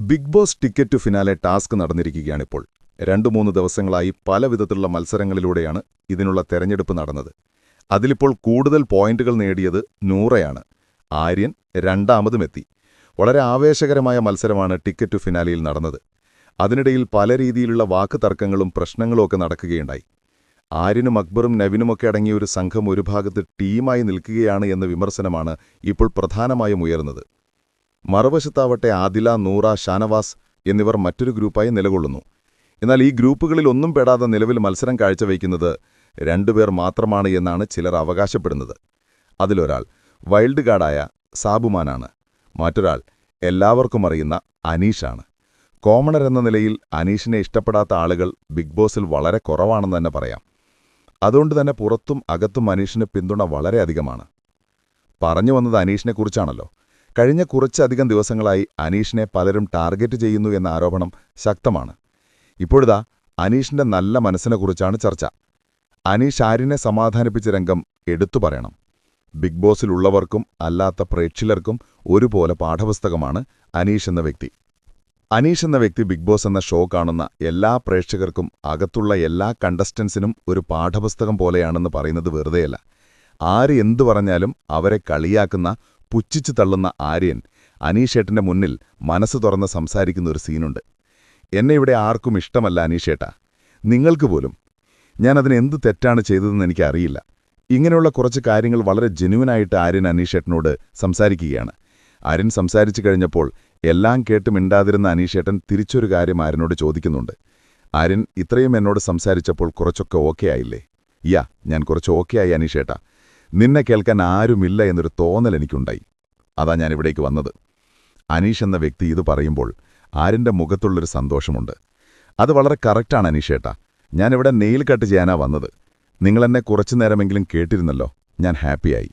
Bigg Boss ticket finale task നടന്നിരിക്കുകയാണിപ്പോൾ. രണ്ടു മൂന്ന് ദിവസങ്ങളായി പല വിധത്തിലുള്ള മത്സരങ്ങളിലൂടെയാണ് ഇതിനുള്ള തെരഞ്ഞെടുപ്പ് നടന്നത്. അതിലിപ്പോൾ കൂടുതൽ പോയിന്റുകൾ നേടിയത് നൂറയാണ്. ആര്യൻ രണ്ടാമതുമെത്തി വളരെ ആവേശകരമായ മത്സരമാണ് ടിക്കറ്റ് ടു ഫിനാലിയിൽ നടന്നത്. അതിനിടയിൽ പല രീതിയിലുള്ള വാക്ക് തർക്കങ്ങളും പ്രശ്നങ്ങളും ഒക്കെ നടക്കുകയുണ്ടായി. ആര്യനും അക്ബറും നവിനുമൊക്കെ അടങ്ങിയ ഒരു സംഘം ഒരു ഭാഗത്ത് ടീമായി നിൽക്കുകയാണ് എന്ന വിമർശനമാണ് ഇപ്പോൾ പ്രധാനമായും ഉയർന്നത്. മറുവശത്താവട്ടെ ആദില നൂറ ഷാനവാസ് എന്നിവർ മറ്റൊരു ഗ്രൂപ്പായി നിലകൊള്ളുന്നു. എന്നാൽ ഈ ഗ്രൂപ്പുകളിൽ ഒന്നും പെടാതെ നിലവിൽ മത്സരം കാഴ്ചവയ്ക്കുന്നത് രണ്ടുപേർ മാത്രമാണ് എന്നാണ് ചിലർ അവകാശപ്പെടുന്നത്. അതിലൊരാൾ വൈൽഡ് കാർഡായ സാബുമാനാണ്. മറ്റൊരാൾ എല്ലാവർക്കും അറിയുന്ന അനീഷാണ്. കോമണർ എന്ന നിലയിൽ അനീഷിനെ ഇഷ്ടപ്പെടാത്ത ആളുകൾ ബിഗ് ബോസിൽ വളരെ കുറവാണെന്ന് തന്നെ പറയാം. അതുകൊണ്ട് തന്നെ പുറത്തും അകത്തും അനീഷിന് പിന്തുണ വളരെയധികമാണ്. പറഞ്ഞു വന്നത് അനീഷിനെക്കുറിച്ചാണല്ലോ കഴിഞ്ഞ കുറച്ചധികം ദിവസങ്ങളായി അനീഷിനെ പലരും ടാർഗറ്റ് ചെയ്യുന്നു എന്ന ആരോപണം ശക്തമാണ്. ഇപ്പോഴിതാ അനീഷിന്റെ നല്ല മനസ്സിനെക്കുറിച്ചാണ് ചർച്ച. അനീഷ് ആര്യനെ സമാധാനിപ്പിച്ച രംഗം എടുത്തു പറയണം. ബിഗ് ബോസിലുള്ളവർക്കും അല്ലാത്ത പ്രേക്ഷകർക്കും ഒരുപോലെ പാഠപുസ്തകമാണ് അനീഷ് എന്ന വ്യക്തി. അനീഷ് എന്ന വ്യക്തി ബിഗ് ബോസ് എന്ന ഷോ കാണുന്ന എല്ലാ പ്രേക്ഷകർക്കും അകത്തുള്ള എല്ലാ കണ്ടസ്റ്റൻസിനും ഒരു പാഠപുസ്തകം പോലെയാണെന്ന് പറയുന്നത് വെറുതെയല്ല. ആര് എന്തു പറഞ്ഞാലും അവരെ കളിയാക്കുന്ന പുച്ഛിച്ചു തള്ളുന്ന ആര്യൻ അനീഷേട്ടന്റെ മുന്നിൽ മനസ്സ് തുറന്ന് സംസാരിക്കുന്ന ഒരു സീനുണ്ട്. എന്നെ ഇവിടെ ആർക്കും ഇഷ്ടമല്ല അനീഷേട്ടാ. നിങ്ങൾക്ക് പോലും. ഞാനതിന് എന്ത് തെറ്റാണ് ചെയ്തതെന്ന് എനിക്കറിയില്ല ഇങ്ങനെയുള്ള കുറച്ച് കാര്യങ്ങൾ വളരെ ജെന്യുവനായിട്ട് ആര്യൻ അനീഷേട്ടനോട് സംസാരിക്കുകയാണ്. ആര്യൻ സംസാരിച്ചു കഴിഞ്ഞപ്പോൾ എല്ലാം കേട്ട് മിണ്ടാതിരുന്ന അനീഷേട്ടൻ തിരിച്ചൊരു കാര്യം ആര്യനോട് ചോദിക്കുന്നുണ്ട്. ആര്യൻ ഇത്രയും എന്നോട് സംസാരിച്ചപ്പോൾ കുറച്ചൊക്കെ ഓക്കെ ആയില്ലേ? യാ ഞാൻ കുറച്ച് ഓക്കെ ആയി അനീഷേട്ടാ. നിന്നെ കേൾക്കാൻ ആരുമില്ല എന്നൊരു തോന്നൽ എനിക്കുണ്ടായി. അതാ ഞാൻ ഇവിടേക്ക് വന്നത്. അനീഷ് എന്ന വ്യക്തി ഇത് പറയുമ്പോൾ ആരിന്റെ മുഖത്തുള്ളൊരു സന്തോഷമുണ്ട്. അത് വളരെ കറക്റ്റാണ് അനീഷേട്ടാ. ഞാനിവിടെ നെയിൽ കട്ട് ചെയ്യാനാ വന്നത്. നിങ്ങളെന്നെ കുറച്ചു നേരമെങ്കിലും കേട്ടിരുന്നല്ലോ. ഞാൻ ഹാപ്പിയായി.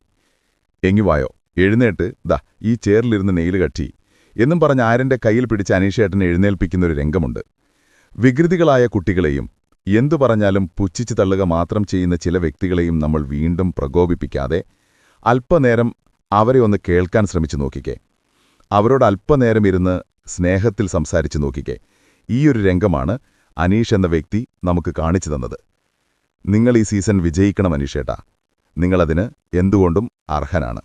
എങ്ങി വായോ. എഴുന്നേറ്റ്. ദാ ഈ ചെയറിലിരുന്ന് നെയിൽ കട്ടി എന്നും പറഞ്ഞ് ആരന്റെ കയ്യിൽ പിടിച്ച് അനീഷേട്ടനെ എഴുന്നേൽപ്പിക്കുന്ന ഒരു രംഗമുണ്ട്. വികൃതികളായ കുട്ടികളെയും എന്തു പറഞ്ഞാലും പുച്ഛിച്ചു തള്ളുക മാത്രം ചെയ്യുന്ന ചില വ്യക്തികളെയും നമ്മൾ വീണ്ടും പ്രകോപിപ്പിക്കാതെ അല്പനേരം അവരെ ഒന്ന് കേൾക്കാൻ ശ്രമിച്ചു നോക്കിക്കേ. അവരോട് അല്പനേരം ഇരുന്ന് സ്നേഹത്തിൽ സംസാരിച്ചു നോക്കിക്കേ. ഈയൊരു രംഗമാണ് അനീഷ് എന്ന വ്യക്തി നമുക്ക് കാണിച്ചു തന്നത്. നിങ്ങൾ ഈ സീസൺ വിജയിക്കണം അനീഷേട്ടാ. നിങ്ങളതിന് എന്തുകൊണ്ടും അർഹനാണ്.